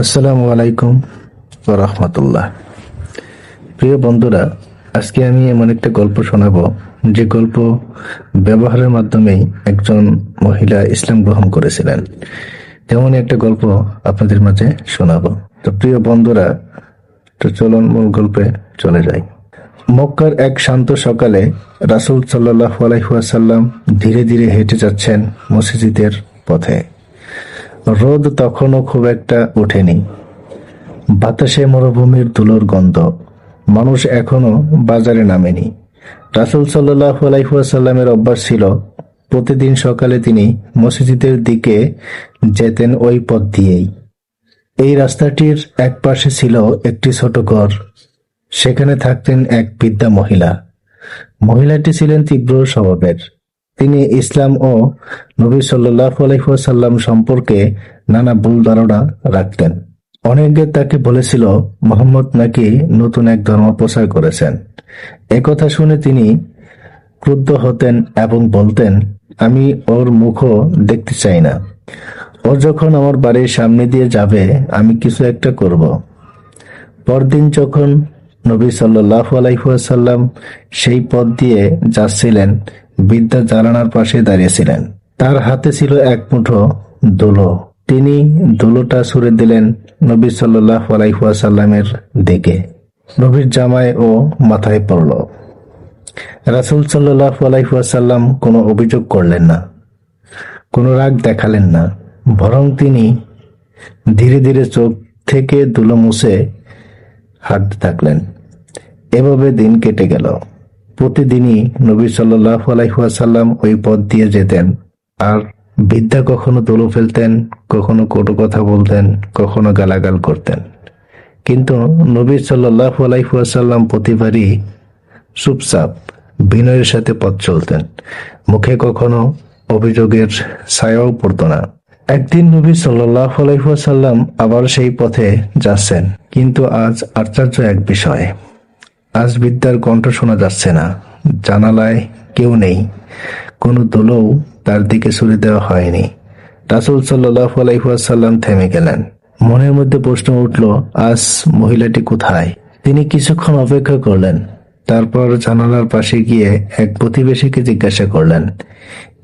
আসসালামু আলাইকুম রহমতুল্লাহ। প্রিয় বন্ধুরা, আজকে আমি এমন একটা গল্প শোনাবো, যে গল্প ব্যবহারের মাধ্যমেই একজন মহিলা ইসলাম গ্রহণ করেছিলেন। তেমন একটা গল্প আপনাদের মাঝে শোনাবো। তো প্রিয় বন্ধুরা, তো চলুন মূল গল্পে চলে যাই। মক্কার এক শান্ত সকালে রাসূল সাল্লাহ আলাইহাসাল্লাম ধীরে ধীরে হেঁটে যাচ্ছেন মসজিদের পথে। রোদ তখনও খুব একটা ওঠেনি। বাতাসে মরুভূমির ধুলোর গন্ধ। মানুষ এখনও বাজারে নামেনি। রাসুল সাল্লাহ আলাইসাল্লামের অভ্যাস ছিল, প্রতিদিন সকালে তিনি মসজিদের দিকে যেতেন ওই পথ দিয়েই। এই রাস্তাটির এক পাশে ছিল একটি ছোট ঘর। সেখানে থাকতেন এক বৃদ্ধা মহিলা। মহিলাটি ছিলেন তীব্র স্বভাবের। তিনি ইসলাম ও নবী সাল্লাহ আলাইসাল্লাম সম্পর্কে নানা ভুল ধারণা রাখতেন। অনেকে তাকে বলেছিল, মোহাম্মদ নাকি নতুন এক ধর্ম প্রচার করেছেন? একথা শুনে তিনি ক্রুদ্ধ হতেন এবং বলতেন, আমি ওর মুখও দেখতে চাই না। ও যখন আমার বাড়ির সামনে দিয়ে যাবে, আমি কিছু একটা করব। পরদিন যখন নবী সাল্লাহ আলাইসাল্লাম সেই পথ দিয়ে যাচ্ছিলেন বিদ্যা জানানার পাশে দাঁড়িয়েছিলেন। তার হাতে ছিল এক মুঠো দুলো। তিনি দুলোটা ছুড়ে দিলেন নবী সাল্লাহ আলাইসাল্লামের দিকে। নবীর জামায় ও মাথায় পড়ল। রাসুল সাল্লাহ আলাইসাল্লাম কোনো অভিযোগ করলেন না, কোনো রাগ দেখালেন না। বরং তিনি ধীরে ধীরে চোখ থেকে দুলো মুছে হাঁটতে থাকলেন এভাবে দিন কেটে গেল। প্রতিদিনই নবী সাল্লাহ আলাইসাল্লাম ওই পথ দিয়ে যেতেন। আর বিদ্যা কখনো দোলো ফেলতেন, কখনো কটু কথা বলতেন, কখনো গালাগাল করতেন। কিন্তু নবী সাল্লাহ আলাইসাল্লাম প্রতিবারই চুপচাপ বিনয়ের সাথে পথ চলতেন। মুখে কখনো অভিযোগের ছায়াও পড়ত না। একদিন নবী সাল্লাহ আলাইসাল্লাম আবার সেই পথে যাচ্ছেন, কিন্তু আজ আশ্চর্য এক বিষয়। আজ বিদ্যার কণ্ঠ শোনা যাচ্ছে না। জানালায় কেউ নেই। কোনো দোলও তার দিকে সরে দেওয়া হয়নি। রাসুল সাল্লাহ আলাইসাল্লাম থেমে গেলেন। মনের মধ্যে প্রশ্ন উঠল, আজ মহিলাটি কোথায়? তিনি কিছুক্ষণ অপেক্ষা করলেন। তারপর জানালার পাশে গিয়ে এক প্রতিবেশীকে জিজ্ঞাসা করলেন,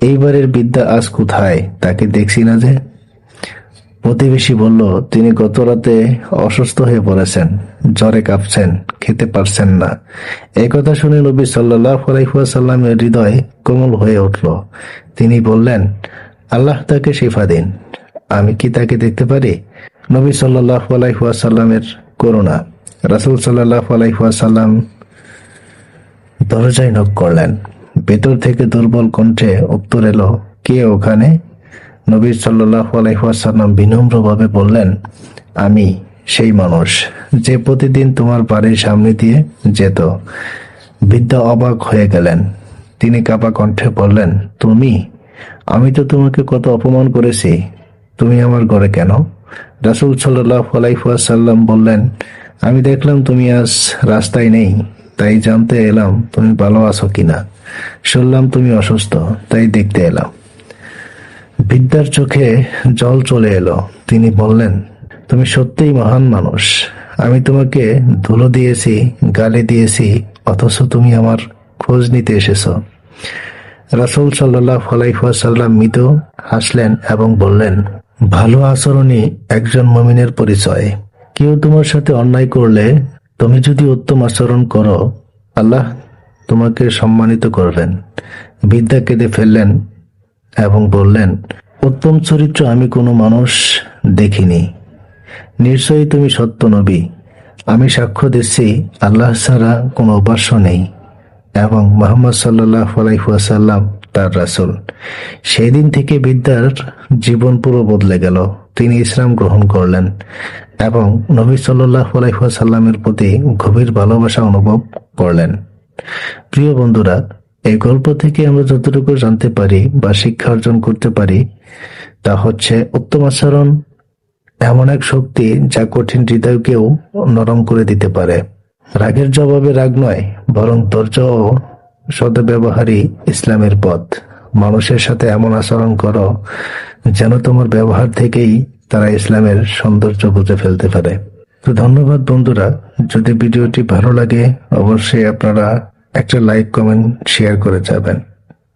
এইবারের বিদ্যা আজ কোথায়? তাকে দেখছি না যে? প্রতিবেশী বলল, তিনি গত রাতে অসুস্থ হয়ে পড়েছেন, জ্বরে কাঁপছেন, খেতে পারছেন না। এই কথা শুনে নবী সাল্লাহ আলাইসাল্লামের হৃদয় কোমল হয়ে উঠল। তিনি বললেন, আল্লাহ তাকে শিফা দিন, আমি কি তাকে দেখতে পারি? নবী সাল্লাহ আলাইসাল্লামের করুণা। রাসুল সাল্লাহ আলাইসাল্লাম দরজায় নক করলেন। ভেতর থেকে দুর্বল কণ্ঠে উত্তর এলো, কে ওখানে? নবী আলাইসাল্লাম বিনম্রভাবে বললেন, আমি সেই মানুষ যে প্রতিদিন তোমার বাড়ির সামনে দিয়ে যেত। বিদ্যা অবাক হয়ে গেলেন। তিনি কাপা কণ্ঠে বললেন, তুমি? আমি তো তোমাকে কত অপমান করেছি। তুমি আমার ঘরে কেন? রাসুল সাল্লাহ আলাইসাল্লাম বললেন, আমি দেখলাম তুমি আজ রাস্তায় নেই, তাই জানতে এলাম তুমি ভালো আছো কিনা। শুনলাম তুমি অসুস্থ, তাই দেখতে এলাম। বিদ্যার চোখে জল চলে এলো। তিনি বললেন, তুমি সত্যিই মহান মানুষ। আমি তোমাকে ধুলো দিয়েছি, গালি দিয়েছি, অথচ তুমি আমার খোঁজ নিতে এসেছ। রাসুল সাল্লাহ মৃত হাসলেন এবং বললেন, ভালো আচরণই একজন মমিনের পরিচয়। কেউ তোমার সাথে অন্যায় করলে তুমি যদি উত্তম আচরণ করো, আল্লাহ তোমাকে সম্মানিত করবেন। বিদ্যা কেঁদে ফেললেন এবং বললেন, উত্তম চরিত্র আমি কোনো মানুষ দেখিনি। নিশ্চয়ই তুমি সত্য নবী। আমি সাক্ষ্য দিচ্ছি, আল্লাহ ছাড়া কোনো উপাস্য নেই। এবং মোহাম্মদ সাল্লাহ তার রাসুল। সেই দিন থেকে বিদ্যার জীবন পুরো বদলে গেল। তিনি ইসলাম গ্রহণ করলেন এবং নবী সাল্লাহ আলাইসাল্লামের প্রতি গভীর ভালোবাসা অনুভব করলেন। প্রিয় বন্ধুরা এই গল্প থেকে আমরা যতটুকু জানতে পারি বা শিক্ষা অর্জন করতে পারি, তা হচ্ছে উত্তম আচরণ এমন এক শক্তি যা কঠিন হৃদয়কেও নরম করে দিতে পারে। রাগের জবাবে রাগ নয়, বরং ধৈর্য ও সদ্ব্যবহারই ইসলামের পথ। মানুষের সাথে এমন আচরণ করো যেন তোমার ব্যবহার থেকেই তারা ইসলামের সৌন্দর্য বুঝে ফেলতে পারে। তো ধন্যবাদ বন্ধুরা, যদি ভিডিওটি ভালো লাগে, অবশ্যই আপনারা একটা লাইক কমেন্ট শেয়ার করে যাবেন।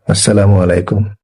আসসালামু আলাইকুম।